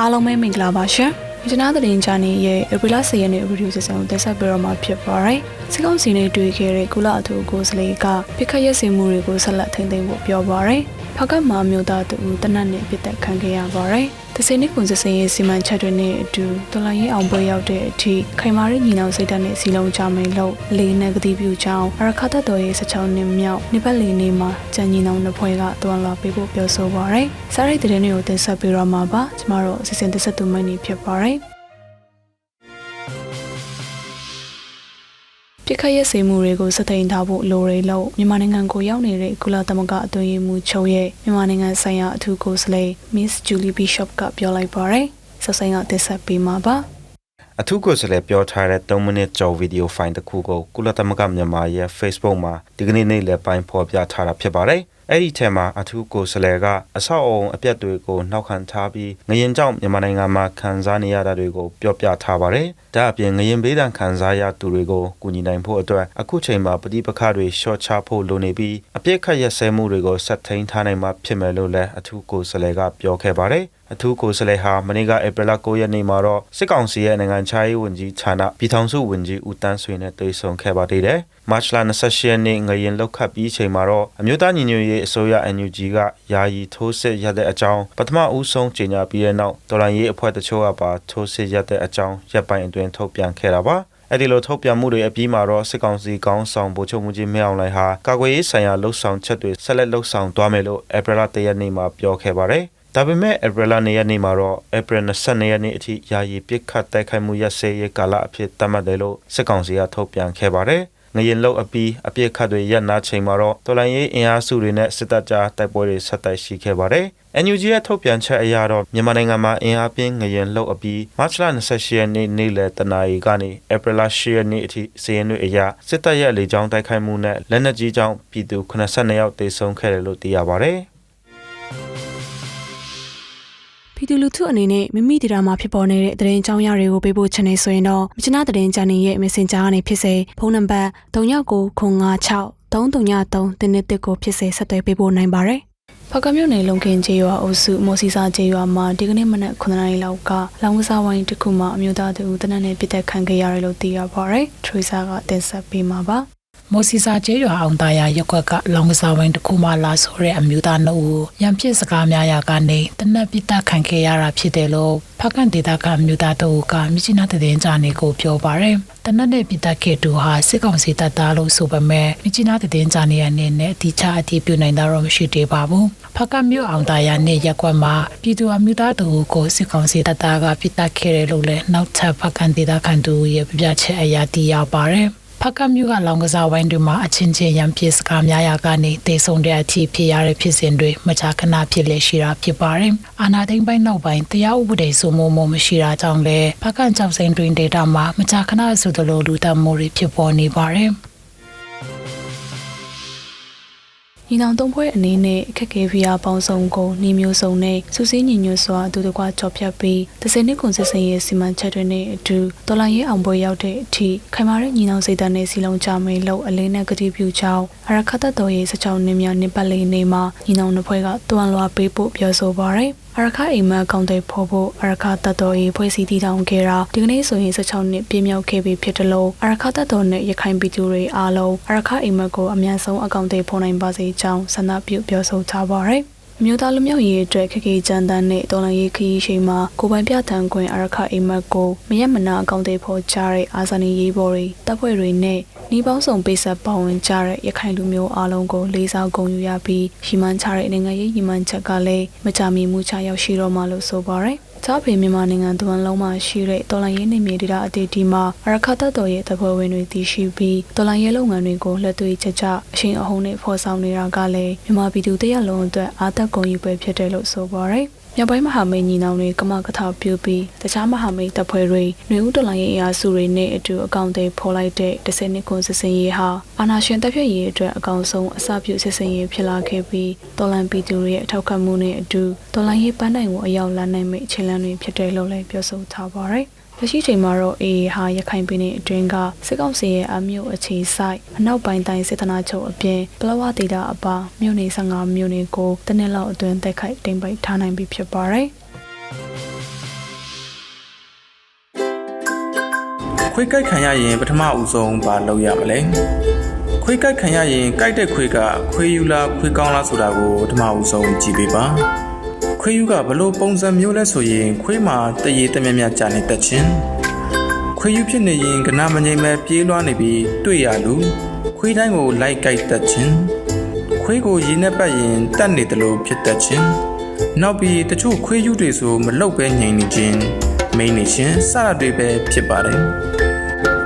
အားလုံးပဲမင်္ဂလာပါရှင်။ကျွန်တော်သတင်းချာနေရဲ့ဧပြီလ10ရက်နေ့ဗီဒီယိုဆက်ဆောင်တက်ဆက်ပေးတော့မှာဖြစ်ပါတယ်။စစ်ကောင်စီနဲ့တွေ့ခဲ့တဲ့ကုလအထူးကိုယ်စားလှယ်ကပြစ်ခတ်ရက်စင်မှုတွေကိုဆက်လက်ထိန်းသိမ်းဖို့ပြောပါတယ်။ ဖကတ်မာမျိုးသားတူတနတ်နဲ့ပြစ်တက်ခံခဲ့ရပါတယ်။တစိနေကွန်စစ်စင်ရဲ့စီမံချက်တွေနဲ့အတူတော်လိုင်းရေးအောင်ပွဲရောက်တဲ့အထိခိုင်မာတဲ့ညီနောင်စိတ်ဓာတ်နဲ့စီလုံးကြမယ်လို့လေးနဲ့ကတိပြုကြောင်းအရခတ်တော်ရဲ့16နှစ်မြောက်နှစ်ပတ်လည်နေ့မှာကြံညီနောင်နှစ်ဖွဲ့ကတွန်းလာပေးဖို့ပြောဆိုပါရယ်။စားရိတ်တဲ့တွေကိုတင်ဆက်ပေးတော့မှာပါ။ကျမတို့အစီအစဉ်တစ်ဆက်သူမင်းနေဖြစ်ပါရယ်။ ပြစ်ခတ်ရက်စေမှုတွေကိုစသိမ်းထားဖို့လိုရလို့မြန်မာနိုင်ငံကိုရောက်နေတဲ့ကုလသမဂ္ဂအတွင်းရေးမှူးချုပ်ရဲ့မြန်မာနိုင်ငံဆိုင်ရာအထူးကိုယ်စားလှယ် Miss Julie Bishop ကပြောလိုက်ပါရယ်။ဆက်ဆိုင်ကတက်ဆက်ပေးမှာပါ။အထူးကိုယ်စားလှယ်ပြောထားတဲ့3မိနစ်ကျော်ဗီဒီယိုဖိုင်တစ်ခုကိုကုလသမဂ္ဂမြန်မာရဲ့ Facebook မှာဒီကနေ့နေ့လယ်ပိုင်းဖော်ပြထားတာဖြစ်ပါတယ်။ အဲ့ဒီထဲမှာအထူးကိုယ်စားလှယ်ကအဆောက်အုံအပြက်တွေကိုနှောက်ခံထားပြီးငရင်ကြောင့်မြန်မာနိုင်ငံမှာခံစားနေရတာတွေကိုပြောပြထားပါတယ်။ဒါအပြင်ငရင်ဘေးဒဏ်ခံစားရသူတွေကိုကူညီနိုင်ဖို့အတွက်အခုချိန်မှာပဋိပက္ခတွေရှော့ချဖို့လိုနေပြီးအပြစ်ခတ်ရစဲမှုတွေကိုဆက်ထိန်ထားနိုင်မှာဖြစ်မယ်လို့လည်းအထူးကိုယ်စားလှယ်ကပြောခဲ့ပါတယ်။ အထူးကိုယ်စားလှယ်ဟာမနေ့ကဧပြီလ9ရက်နေ့မှာတော့စစ်ကောင်စီရဲ့နိုင်ငံခြားရေးဝန်ကြီးဌာနပြည်ထောင်စုဝန်ကြီးဦးတန်းဆွေနဲ့တွေ့ဆုံခဲ့ပါသေးတယ်။မတ်လ28ရက်နေ့ငရင်လောက်ခတ်ပြီးချိန်မှာတော့အမျိုးသားညီညွတ်ရေးအစိုးရ NUG ကယာယီထိုးစစ်ရတဲ့အကြောင်းပထမဦးဆုံးကြေညာပြီးတဲ့နောက်တော်လှန်ရေးအဖွဲ့တချို့ကပါထိုးစစ်ရတဲ့အကြောင်းရပ်ပိုင်းအတွင်းထုတ်ပြန်ခဲ့တာပါ။အဲ့ဒီလိုထုတ်ပြန်မှုတွေအပြီးမှာတော့စစ်ကောင်စီကောင်းဆောင်ဗိုလ်ချုပ်မှုကြီးမင်းအောင်လှိုင်ဟာကာကွယ်ရေးဆိုင်ရာလှုပ်ဆောင်ချက်တွေဆက်လက်လှုပ်ဆောင်သွားမယ်လို့ဧပြီလ1ရက်နေ့မှာပြောခဲ့ပါတယ်။ ဒါပေမဲ့ဧပြီလ2ရက်နေ့မှာတော့ဧပြီ22ရက်နေ့အထိယာယီပစ်ခတ်တိုက်ခိုက်မှုရပ်စဲရေးကာလအဖြစ်သတ်မှတ်တယ်လို့စစ်ကောင်စီကထုတ်ပြန်ခဲ့ပါတယ်။ငရင်လောက်အပီးအပြစ်ခတ်တွေရပ်နာချိန်မှာတော့တော်လိုင်းရေးအင်အားစုတွေနဲ့စစ်တပ်ကြားတိုက်ပွဲတွေဆက်တိုက်ရှိခဲ့ပါတယ်။ NUG ရဲ့ထုတ်ပြန်ချက်အရတော့မြန်မာနိုင်ငံမှာအင်အားပြင်းငရင်လှုပ်အပြီးမတ်လ28ရက်နေ့နေ့လယ်တနာရီကနေဧပြီလ10ရက်နေ့အထိစီးရင်တွေအရစစ်တပ်ရဲ့လေကြောင်းတိုက်ခိုက်မှုနဲ့လက်နက်ကြီးကြောင့်ပြည်သူ82ယောက်သေဆုံးခဲ့တယ်လို့သိရပါတယ်။ ပြည်သူလူထုအနေနဲ့မိမိဒေတာမှာဖြစ်ပေါ်နေတဲ့သတင်းအကြောင်းအရာတွေကိုပေးပို့ချင်နေဆိုရင်တော့မချနာသတင်းချန်နယ်ရဲ့ Messenger ကနေဖြစ်စေဖုန်းနံပါတ်3996 333တင်းတစ်ကိုဖြစ်စေဆက်သွယ်ပေးပို့နိုင်ပါတယ်။ဖကမြို့နယ်လုံခင်ကျေးရွာအုပ်စုမော်စီစာကျေးရွာမှာဒီကနေ့မနက်9နာရီလောက်ကလောင်ကစားဝိုင်းတစ်ခုမှအမျိုးသားတူတနက်နေ့ပြစ်တက်ခံခဲ့ရတယ်လို့သိရပါတယ်။ထရီဆာကတင်ဆက်ပေးမှာပါ။ မိုစီစာကျေးရွာအောင်သားရရက်ကွက်ကလောင်ကစားဝိုင်းတစ်ခုမှလာဆိုတဲ့အမျိုးသားနှုတ်ကိုရံဖြစ်စကားများရာကနေတနက်ပိတခံခဲ့ရတာဖြစ်တယ်လို့ဖကန်ဒေတာကအမျိုးသားတို့ကမြစ်ချနာတဲ့တင်ကြနေကိုပြောပါရယ်တနက်နဲ့ပိတခေတူဟာစစ်ကောင်စီတပ်သားလို့ဆိုပေမဲ့မြစ်ချနာတဲ့တင်ကြနေရအနေနဲ့အတိချအတိပြုနိုင်တာတော့မရှိသေးပါဘူးဖကန်မြို့အောင်သားရနဲ့ရက်ကွက်မှာပြည်သူအမျိုးသားတို့ကိုစစ်ကောင်စီတပ်သားကပိတခဲ့တယ်လို့လည်းနောက်ထပ်ဖကန်ဒေတာခံတို့ရဲ့ပြပြချက်အရာတည်ရပါရယ် ဖကမျိုးကလောင်ကစားဝိုင်းတွေမှာအချင်းချင်းရံပြေစကားများရာကနေတေဆုံတဲ့အထိဖြစ်ရတဲ့ဖြစ်စဉ်တွေမကြာခဏဖြစ်လေရှိတာဖြစ်ပါတယ်။အာနာသိမ့်ပိုင်းနောက်ပိုင်းတရားဥပဒေစိုးမိုးမှုမရှိတာကြောင့်လည်းဖကန်ကြောက်စိန်တွင်ဒေတာမှာမကြာခဏဆိုသလိုလူတက်မှုတွေဖြစ်ပေါ်နေပါတယ်။ ညီနောင်သုံးဖွဲ့အနေနဲ့အခက်ခဲဖီယာပေါင်းစုံကိုနှီးမျိုးစုံနဲ့စူးစီးညီညွတ်စွာအတူတကွကြော်ဖြတ်ပြီးတစ်စနစ်ကွန်စစ်စင်ရဲ့စီမံချက်တွေနဲ့အတူတော်လိုင်းရေးအောင်ပွဲရောက်တဲ့အထိခိုင်မာတဲ့ညီနောင်စိတ်ဓာတ်နဲ့စီလုံးကြမယ်လို့အလင်းနဲ့ကတိပြုကြောင်းအရခတ်တတော်ရဲ့16နှစ်မြောက်နှစ်ပတ်လည်နေ့မှာညီနောင်နှစ်ဖွဲ့ကတွန်းလွှာပေးဖို့ပြောဆိုပါရယ် အရခအိမ်မအကောင့်တွေဖော်ဖို့အရခတတ်တော်ရေးဖွဲ့စည်းတည်ထောင်ခဲ့တာဒီကနေ့ဆိုရင်16နှစ်ပြည့်မြောက်ခဲ့ပြီဖြစ်တယ်လို့အရခတတ်တော်နဲ့ရခိုင်ပြည်သူတွေအားလုံးအရခအိမ်မကိုအများဆုံးအကောင့်တွေဖော်နိုင်ပါစေကြောင်းဆန္ဒပြုပြောဆိုထားပါရယ်မြို့သားလူမျိုးရေးအတွက်ခက်ခဲကြမ်းတမ်းတဲ့တော်လန်ရေးခရီးရှိမှာကိုပိုင်ပြထန်ခွင့်အရခအိမ်မက်ကိုမရက်မနာအကောင့်တွေဖော်ကြတဲ့အာဇာနည်ရေးဘော်တွေတပ်ဖွဲ့တွေနဲ့ နှီးပေါင်းစုံပိတ်ဆက်ပါဝင်ကြတဲ့ရခိုင်လူမျိုးအားလုံးကိုလေးစားဂုဏ်ယူရပြီးရှီမန်းချတဲ့နိုင်ငံရေးညီမန်းချက်ကလည်းမကြမီမှုချရောက်ရှိတော့မှလို့ဆိုပါရယ်။ချားဖေမြန်မာနိုင်ငံတဝန်လုံးမှာရှိတဲ့တော်လိုင်းရေးနေမြေဒေတာအတီတီမှာအရခတ်တော်ရဲ့တပ်ဖွဲ့ဝင်တွေတည်ရှိပြီးတော်လိုင်းရေးလုပ်ငန်းတွေကိုလက်တွေ့ချက်ချအရှိန်အဟုန်နဲ့ဖော်ဆောင်နေတာကလည်းမြန်မာပြည်သူတရက်လုံးအတွက်အာသက်ဂုဏ်ယူပွဲဖြစ်တယ်လို့ဆိုပါရယ်။ မြောက်ပိုင်းမဟာမိတ်ညီနောင်တွေကမကထပြုပြီးတခြားမဟာမိတ်တပ်ဖွဲ့တွေຫນွေဦးတော်လိုင်းရေးအရာစုတွေနဲ့အတူအကောင့်တွေဖော်လိုက်တဲ့တစ်စနစ်ကွန်စစ်စင်ရေးဟာအာနာရှင်တပ်ဖြတ်ရေးအတွက်အကောင်ဆုံးအစပြုစစ်စင်ရေးဖြစ်လာခဲ့ပြီးတော်လန်ပြည်သူတွေရဲ့အထောက်ခံမှုနဲ့အတူတော်လိုင်းရေးပန်းတိုင်ကိုအရောက်လန်းနိုင်မယ့်အခြေလှမ်းတွေဖြစ်တယ်လို့လည်းပြောဆိုထားပါရယ် လက်ရှိချိန်မှာတော့ AA ဟာရခိုင်ပြည်နယ်အတွင်းကစစ်ကောင်စီရဲ့အမျိုးအခြေစိုက်အနောက်ပိုင်းတိုင်းစစ်တနာချုပ်အပြင်ပလောဝဒေတာအပါမြို့နယ်15မြို့နယ်ကိုတနက်လောက်အတွင်းတိုက်ခိုက်တင်ပိတ်ထားနိုင်ပြီဖြစ်ပါတယ်ခွေးကြိုက်ခံရရင်ပထမဦးဆုံးဘာလုပ်ရမလဲခွေးကြိုက်ခံရရင်ကြိုက်တဲ့ခွေးကခွေးယူလားခွေးကောင်းလားဆိုတာကိုပထမဦးဆုံးကြည့်ပေးပါ ခွေးယူကဘလို့ပုံစံမျိုးလဲဆိုရင်ခွေးမှာတရေတမြက်မြက်ကြာနေတတ်ခြင်းခွေးယူဖြစ်နေရင်ကနာမငိမ့်မဲ့ပြေးလွှားနေပြီးတွေ့ရလူခွေးတိုင်းကိုလိုက်ကြိုက်တတ်ခြင်းခွေးကိုရေနဲ့ပတ်ရင်တတ်နေတယ်လို့ဖြစ်တတ်ခြင်းနောက်ပြီးတချို့ခွေးယူတွေဆိုမလုတ်ပဲငြိမ်နေခြင်းမိန်နေခြင်းစတာတွေပဲဖြစ်ပါတယ်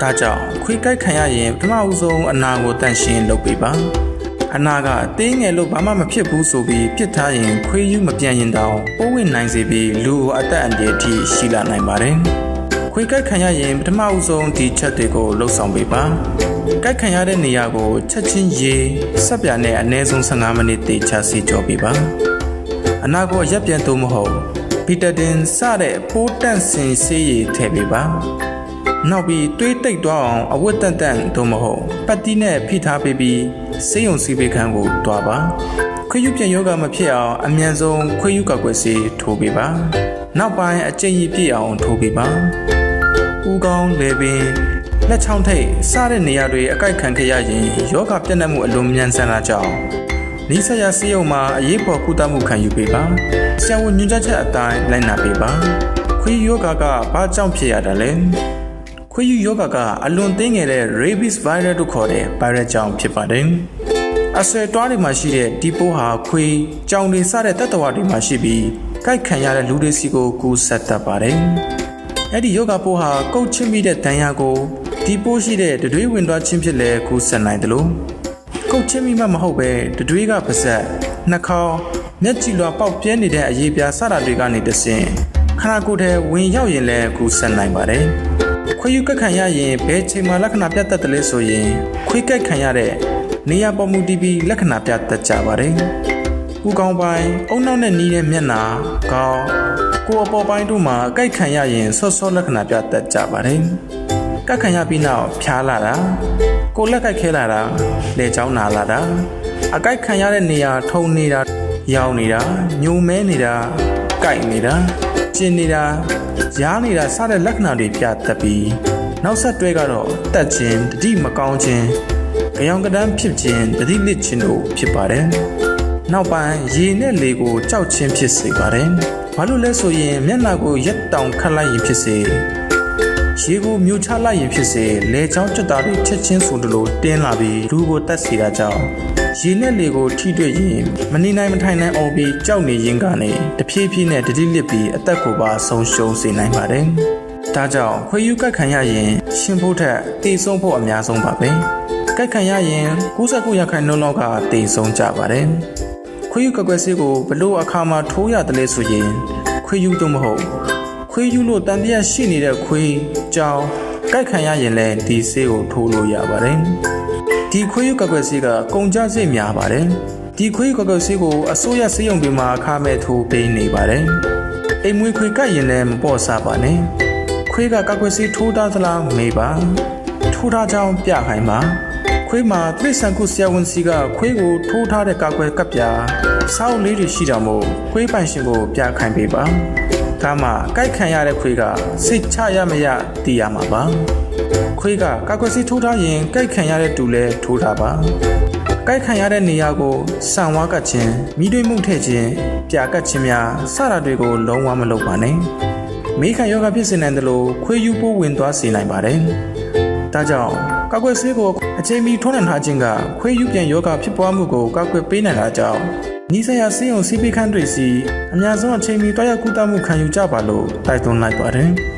ဒါကြောင့်ခွေးကြိုက်ခံရရင်ပထမဦးဆုံးအနာကိုတန့်ရှင်းလုပ်ပေးပါ အနာကတင်းငယ်လို့ဘာမှမဖြစ်ဘူးဆိုပြီးပြစ်ထားရင်ခွေးယူမပြန်ရင်တောင်ပိုးဝင်နိုင်စေပြီးလူကိုအသက်အန္တရာယ်ထိရှိလာနိုင်ပါတယ်ခွေးကြိုက်ခံရရင်ပထမဦးဆုံးဒီချက်တွေကိုလှုပ်ဆောင်ပေးပါကြိုက်ခံရတဲ့နေရာကိုချက်ချင်းရေဆက်ပြနဲ့အနည်းဆုံး15မိနစ်တေချာစီကြောပေးပါအနာကိုရက်ပြန်တော့မဟုတ်ပီတာတင်စတဲ့ပိုးတန့်စင်ဆေးရည်ထည့်ပေးပါ နောက်ပြီးတွေးတိတ်သွားအောင်အဝတ်တန်တန်သို့မဟုတ်ပတ်တီးနဲ့ဖိထားပေးပြီးစေးရုံစီးပေးခန်းကိုတွားပါခွေးယူပြန်ယောဂမဖြစ်အောင်အမြန်ဆုံးခွေးယူကောက်ွယ်စီထိုးပေးပါနောက်ပိုင်းအကျင့်ရည်ပြည့်အောင်ထိုးပေးပါဦးကောင်းလေပင်လက်ချောင်းထိတ်စတဲ့နေရာတွေအကိုက်ခံခဲ့ရရင်ယောဂပြတ်နှက်မှုအလွန်မြန်ဆန်လာကြောင်းနီးစပ်ရာစေးရုံမှာအရေးပေါ်ကုသမှုခံယူပေးပါဆရာဝန်ညွှန်ကြားချက်အတိုင်းလိုက်နာပေးပါခွေးယောဂကဘာကြောင့်ဖြစ်ရတာလဲ ခွေးယူယောဂကအလွန်သိငယ်တဲ့ rabies virus လို့ခေါ်တဲ့ virus ကြောင့်ဖြစ်ပါတယ်အဆွဲတွားတွေမှာရှိတဲ့ဒီပိုးဟာခွေးကြောင်တွေစတဲ့တပ်တော်တွေမှာရှိပြီးကိုက်ခံရတဲ့လူတွေစီကိုကူးဆက်တတ်ပါတယ်အဲ့ဒီယောဂပိုးဟာကုတ်ချမိတဲ့ဒဏ်ရာကိုဒီပိုးရှိတဲ့တတွေးဝင်သွားခြင်းဖြစ်လဲကူးဆက်နိုင်တယ်လို့ကုတ်ချမိမှမဟုတ်ပဲတတွေးကပါဇက်နှာခေါင်းမျက်ကြည်လွှာပေါက်ပြဲနေတဲ့အရေးပြားစတာတွေကနေတဆင့်ခန္ဓာကိုယ်ထဲဝင်ရောက်ရင်လည်းကူးဆက်နိုင်ပါတယ် ခွေးယူကက်ခံရရင်ဘယ်ချိန်မှလက္ခဏာပြတ်တတ်တယ်လဲဆိုရင်ခွေးကက်ခံရတဲ့နေရာပေါ်မူတည်ပြီးလက္ခဏာပြတတ်ကြပါတယ်။ဦးကောင်းပိုင်းအုံနောက်နဲ့နီးတဲ့မျက်နှာခေါင်းကိုယ်အပေါ်ပိုင်းတို့မှာအကိုက်ခံရရင်ဆော့ဆော့လက္ခဏာပြတတ်ကြပါတယ်။ကက်ခံရပြီးနောက်ဖြားလာတာကိုယ်လက်ကိုက်ခဲလာတာလေချောင်းနာလာတာအကိုက်ခံရတဲ့နေရာထုံနေတာရောင်နေတာညုံမဲနေတာကိုက်နေတာကျင်နေတာ ရားနေတာစတဲ့လက္ခဏာတွေပြတတ်ပြီးနောက်ဆက်တွဲကတော့တက်ခြင်းတတိမကောင်းခြင်းကြောင်ကတန်းဖြစ်ခြင်းတတိလစ်ခြင်းတို့ဖြစ်ပါတယ်။နောက်ပိုင်းရေနဲ့လေကိုကြောက်ခြင်းဖြစ်စေပါတယ်။ဘာလို့လဲဆိုရင်မျက်နှာကိုရက်တောင်ခတ်လိုက်ရင်ဖြစ်စေရေကိုမြူချလိုက်ရင်ဖြစ်စေလေချောင်းကြက်တာတွေချက်ချင်းဆိုလိုတင်းလာပြီးလူကိုတက်စီတာကြောင့် ရေနဲ့လေကိုထိတွေ့ရင်မနေနိုင်မထိုင်နိုင်အောင်ပြီးကြောက်နေရင်ကနေတဖြည်းဖြည်းနဲ့တတိလစ်ပြီးအသက်ကိုပါဆုံးရှုံးစေနိုင်ပါတယ်။ဒါကြောင့်ခွေးယူကတ်ခံရရင်ရှင်ဖို့ထက်တေဆုံးဖို့အများဆုံးပါပဲ။ကတ်ခံရရင်69ရာခိုင်နှုန်းလောက်ကတေဆုံးကြပါတယ်။ခွေးယူကကွယ်ဆေးကိုဘလို့အခါမှာထိုးရတယ်လဲဆိုရင်ခွေးယူတော့မဟုတ်ခွေးယူလို့တန်တရားရှိနေတဲ့ခွေးကြောင်ကြိုက်ခံရရင်လည်းဒီဆေးကိုထိုးလို့ရပါတယ်။ ဒီခွေးယူကကွယ်ဆေးကကုန်ကျစရိတ်များပါတယ်။ဒီခွေးယူကကွယ်ဆေးကိုအစိုးရဆေးရုံတွေမှာအခမဲ့ထိုးပေးနေပါတယ်။အိမ်မွေးခွေးကရင်လည်းမပေါ့စားပါနဲ့။ခွေးကကကွယ်ဆေးထိုးတာသလားမေးပါ။ထိုးတာကြောင်ပြခိုင်းပါ။ခွေးမှာတိရစ္ဆာန်ကုဆရာဝန်စီကခွေးကိုထိုးထားတဲ့ကာကွယ်ကပ်ပြာစောက်လေးတွေရှိတာမို့ခွေးပိုင်ရှင်ကိုပြခိုင်းပေးပါ။ဒါမှကြိုက်ခံရတဲ့ခွေးကစိတ်ချရမရသိရမှာပါ ခွေးကကာကွယ်ဆေးထိုးထားရင်ကြိုက်ခံရတဲ့တူလဲထိုးထားပါကြိုက်ခံရတဲ့နေရာကိုဆန်ဝါကတ်ခြင်းမိတွေးမှုထည့်ခြင်းပြာကတ်ခြင်းများစတာတွေကိုလုံးဝမလုပ်ပါနဲ့မိခံယောဂဖြစ်စေနိုင်တယ်လို့ခွေးယူပိုးဝင်သွားစေနိုင်ပါတယ်ဒါကြောင့်ကောက်ွယ်ဆေးကိုအချိန်မီထိုးနှံထားခြင်းကခွေးယူပြန်ယောဂဖြစ်ပွားမှုကိုကောက်ွယ်ပေးနိုင်တာကြောင့်နီးစပ်ရာဆေးရုံစီးပိခန်းတွေစီအများဆုံးအချိန်မီတွားရောက်ကုသမှုခံယူကြပါလို့တိုက်တွန်းလိုက်ပါတယ်။။